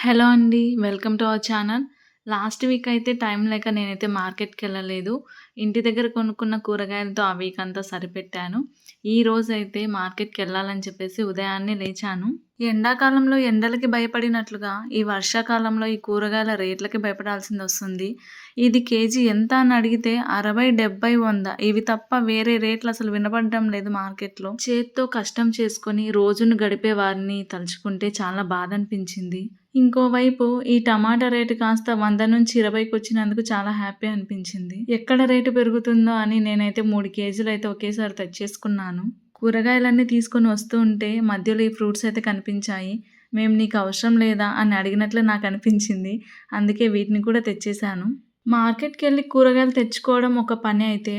Hello అండి. Welcome to our channel. Last week అయితే time లేక నేనైతే మార్కెట్కి వెళ్ళలేదు ఇంటి దగ్గర కొనుక్కున్న కూరగాయలతో ఆ వీక్ అంతా సరిపెట్టాను. ఈ రోజైతే మార్కెట్కి వెళ్ళాలని చెప్పేసి ఉదయాన్నే లేచాను. ఎండాకాలంలో ఎండలకి భయపడినట్లుగా ఈ వర్షాకాలంలో ఈ కూరగాయల రేట్లకి భయపడాల్సింది వస్తుంది ఇది కేజీ ఎంత అని అడిగితే అరవై డెబ్బై వంద ఇవి తప్ప వేరే రేట్లు అసలు వినపడడం లేదు మార్కెట్‌లో. చేత్తో కష్టం చేసుకొని రోజును గడిపే వారిని తలుచుకుంటే చాలా బాధనిపించింది. ఇంకోవైపు ఈ టమాటా రేటు కాస్త 100-20కి వచ్చినందుకు చాలా హ్యాపీ అనిపించింది. ఎక్కడ రేటు పెరుగుతుందో అని నేనైతే మూడు కేజీలు అయితే ఒకేసారి తెచ్చేసుకున్నాను. కూరగాయలన్నీ తీసుకొని వస్తూ ఉంటే మధ్యలో ఈ ఫ్రూట్స్ అయితే కనిపించాయి. "మేము నీకు అవసరం లేదా?" అని అడిగినట్లు నాకు అనిపించింది అందుకే వీటిని కూడా తెచ్చేశాను. మార్కెట్‌కెళ్ళి కూరగాయలు తెచ్చుకోవడం ఒక పని అయితే,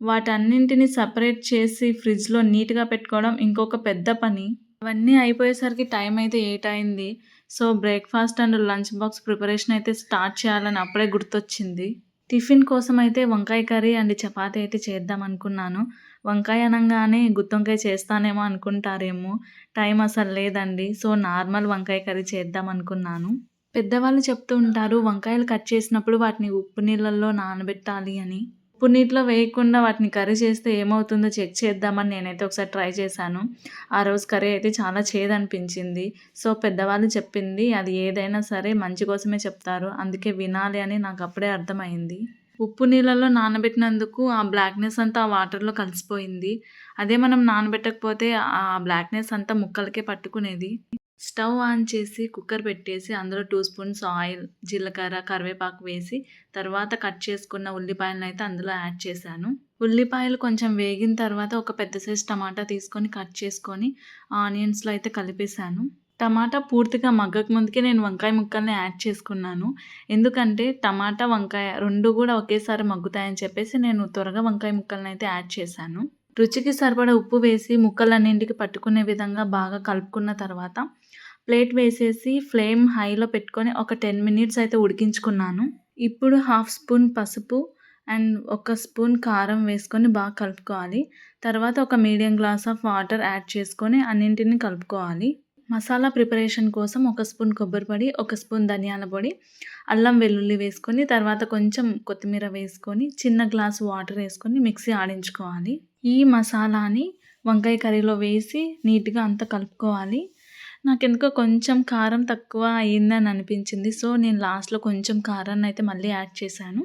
వాటన్నింటిని సపరేట్ చేసి ఫ్రిడ్జ్‌లో నీట్‌గా పెట్టుకోవడం ఇంకొక పెద్ద పని. అవన్నీ అయిపోయేసరికి టైం అయితే ఏట్ అయింది. So, breakfast and lunch box preparation అయితే స్టార్ట్ చేయాలని అప్పుడే గుర్తొచ్చింది. టిఫిన్ కోసం అయితే వంకాయ కర్రీ అండ్ చపాతీ అయితే చేద్దామనుకున్నాను. వంకాయ అనగానే గుత్తొంకాయ చేస్తానేమో అనుకుంటారేమో! టైం అసలు లేదండి. సో, నార్మల్ వంకాయ కర్రీ చేద్దామనుకున్నాను. పెద్దవాళ్ళు చెప్తూ ఉంటారు వంకాయలు కట్ చేసినప్పుడు వాటిని ఉప్పు నీళ్ళల్లో నానబెట్టాలి అని. ఉప్పు నీటిలో వేయకుండా వాటిని కర్రీ చేస్తే ఏమవుతుందో చెక్ చేద్దామని నేనైతే ఒకసారి ట్రై చేశాను. ఆ రోజు కర్రీ అయితే చాలా చేదనిపించింది. సో, పెద్దవాళ్ళు చెప్పింది అది ఏదైనా సరే మంచి కోసమే చెప్తారు. అందుకే వినాలి అని నాకు అప్పుడే అర్థమైంది. ఉప్పు నీళ్ళలో నానబెట్టినందుకు ఆ బ్లాక్‌నెస్ అంతా ఆ వాటర్‌లో కలిసిపోయింది. అదే మనం నానబెట్టకపోతే ఆ బ్లాక్‌నెస్ అంతా ముక్కలకే పట్టుకునేది. స్టవ్ ఆన్ చేసి కుక్కర్ పెట్టేసి అందులో టూ స్పూన్స్ ఆయిల్, జీలకర్ర, కరివేపాకు వేసి తర్వాత కట్ చేసుకున్న ఉల్లిపాయలను అయితే అందులో యాడ్ చేశాను. ఉల్లిపాయలు కొంచెం వేగిన తర్వాత ఒక పెద్ద సైజ్ టమాటా తీసుకొని కట్ చేసుకొని ఆనియన్స్‌లో అయితే కలిపేశాను. టమాటా పూర్తిగా మగ్గక ముందుకే నేను వంకాయ ముక్కల్ని యాడ్ చేసుకున్నాను. ఎందుకంటే టమాటా, వంకాయ రెండు కూడా ఒకేసారి మగ్గుతాయని చెప్పేసి నేను త్వరగా వంకాయ ముక్కలనైతే యాడ్ చేశాను. రుచికి సరిపడా ఉప్పు వేసి ముక్కలన్నింటికి పట్టుకునే విధంగా బాగా కలుపుకున్న తర్వాత ప్లేట్ వేసేసి ఫ్లేమ్ హైలో పెట్టుకొని ఒక 10 మినిట్స్ అయితే ఉడికించుకున్నాను. ఇప్పుడు హాఫ్ స్పూన్ పసుపు అండ్ ఒక స్పూన్ కారం వేసుకొని బాగా కలుపుకోవాలి. తర్వాత ఒక medium glass of water add చేసుకొని అన్నింటిని కలుపుకోవాలి. మసాలా ప్రిపరేషన్ కోసం ఒక స్పూన్ కొబ్బరి పొడి, ఒక స్పూన్ ధనియాల పొడి, అల్లం వెల్లుల్లి వేసుకొని తర్వాత కొంచెం కొత్తిమీర వేసుకొని చిన్న గ్లాస్ వాటర్ వేసుకొని మిక్సీ ఆడించుకోవాలి. ఈ మసాలాని వంకాయ కర్రీలో వేసి నీట్‌గా అంతా కలుపుకోవాలి. నాకెందుకో కొంచెం కారం తక్కువ అయిందని అనిపించింది. సో, నేను లాస్ట్‌లో కొంచెం కారాన్ని అయితే మళ్ళీ యాడ్ చేశాను.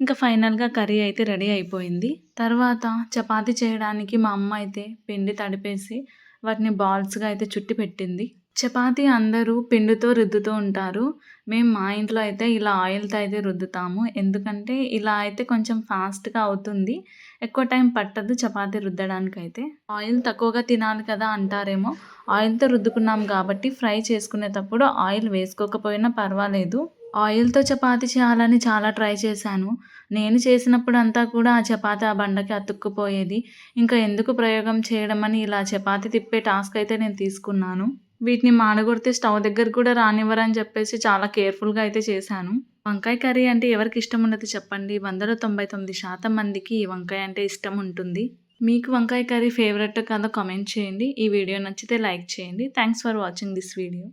ఇంకా ఫైనల్‌గా కర్రీ అయితే రెడీ అయిపోయింది. తర్వాత చపాతీ చేయడానికి మా అమ్మ అయితే పిండి తడిపేసి వాటిని బాల్స్‌గా అయితే చుట్టి పెట్టింది. చపాతి అందరూ పిండితో రుద్దుతూ ఉంటారు. మేము మా ఇంట్లో అయితే ఇలా ఆయిల్‌తో అయితే రుద్దుతాము. ఎందుకంటే ఇలా అయితే కొంచెం ఫాస్ట్‌గా అవుతుంది. ఎక్కువ టైం పట్టదు చపాతీ రుద్దడానికైతే. ఆయిల్ తక్కువగా తినాలి కదా అంటారేమో! ఆయిల్‌తో రుద్దుకున్నాం కాబట్టి ఫ్రై చేసుకునేటప్పుడు ఆయిల్ వేసుకోకపోయినా పర్వాలేదు. ఆయిల్‌తో చపాతి చేయాలని చాలా ట్రై చేశాను. నేను చేసినప్పుడు అంతా కూడా ఆ చపాతి ఆ బండకి అతుక్కుపోయేది. ఇంకా ఎందుకు ప్రయోగం చేయడం అని ఇలా చపాతి తిప్పే టాస్క్ అయితే నేను తీసుకున్నాను. వీటిని మాడగొడితే స్టవ్ దగ్గర కూడా రానివ్వరని చెప్పేసి చాలా కేర్‌ఫుల్‌గా అయితే చేశాను. వంకాయ కర్రీ అంటే ఎవరికి ఇష్టం ఉండదు చెప్పండి. 100లో 99% మందికి ఈ వంకాయ అంటే ఇష్టం ఉంటుంది. మీకు వంకాయ కర్రీ ఫేవరెట్ కాదో కామెంట్ చేయండి. ఈ వీడియో నచ్చితే లైక్ చేయండి. Thanks for watching this video.